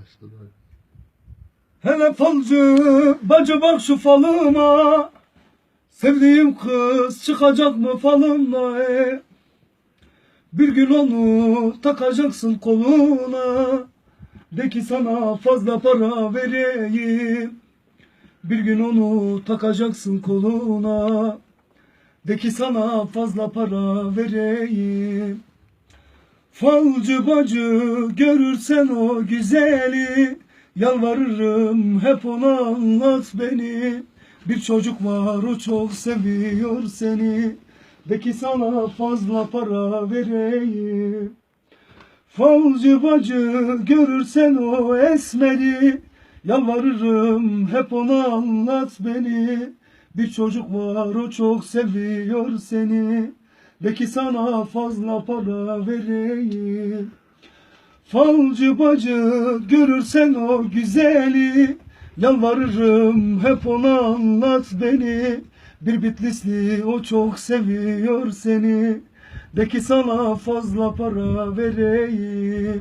Başladı. Hele falcı bacı bak şu falıma. Sevdiğim kız çıkacak mı falımda e? Bir gün onu takacaksın koluna. De ki sana fazla para vereyim. Bir gün onu takacaksın koluna. De ki sana fazla para vereyim Falcı bacı görürsen o güzeli Yalvarırım hep ona anlat beni. Bir çocuk var o çok seviyor seni. De ki sana fazla para vereyim. Falcı bacı görürsen o esmeri Yalvarırım hep ona anlat beni. Bir çocuk var o çok seviyor seni De sana fazla para vereyim? Falcı bacı görürsen o güzeli Yalvarırım hep ona anlat beni. Bir Bitlisli o çok seviyor seni. De sana fazla para vereyim